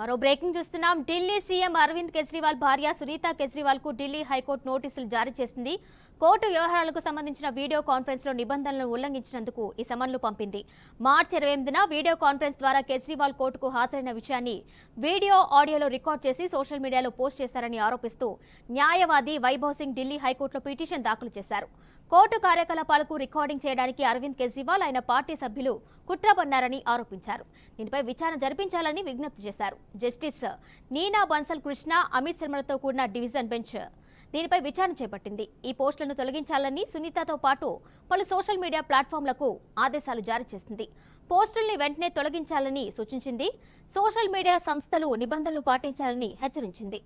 మరో బ్రేకింగ్ చూస్తున్నాం. ఢిల్లీ సీఎం అరవింద్ కేజ్రీవాల్ భార్య సునీత కేజ్రీవాల్కు ఢిల్లీ హైకోర్టు నోటీసులు జారీ చేసింది. కోర్టు వ్యవహారాలకు సంబంధించిన వీడియో కాన్ఫరెన్స్లో నిబంధనలను ఉల్లంఘించినందుకు ఈ సమన్లు పంపింది. మార్చి ఇరవై ఎనిమిదిన వీడియో కాన్ఫరెన్స్ ద్వారా కేజ్రీవాల్ కోర్టుకు హాజరైన విషయాన్ని వీడియో ఆడియోలో రికార్డ్ చేసి సోషల్ మీడియాలో పోస్ట్ చేశారని ఆరోపిస్తూ న్యాయవాది వైభవ్ సింగ్ ఢిల్లీ హైకోర్టులో పిటిషన్ దాఖలు చేశారు. కోర్టు కార్యకలాపాలకు రికార్డింగ్ చేయడానికి అరవింద్ కేజ్రీవాల్ ఆయన పార్టీ సభ్యులు కుట్ర పన్నారని ఆరోపించారు. దీనిపై విచారణ జరిపించాలని విజ్ఞప్తి చేశారు. జస్టిస్ నీనా బన్సల్ కృష్ణ అమిత్ శర్మలతో కూడిన డివిజన్ బెంచ్. దీనిపై విచారణ చేపట్టింది. ఈ పోస్టులను తొలగించాలని సునీతతో పాటు పలు సోషల్ మీడియా ప్లాట్ఫామ్లకు ఆదేశాలు జారీ చేసింది. పోస్టుల్ని వెంటనే తొలగించాలని సూచించింది. సోషల్ మీడియా సంస్థలు నిబంధనలు పాటించాలని హెచ్చరించింది.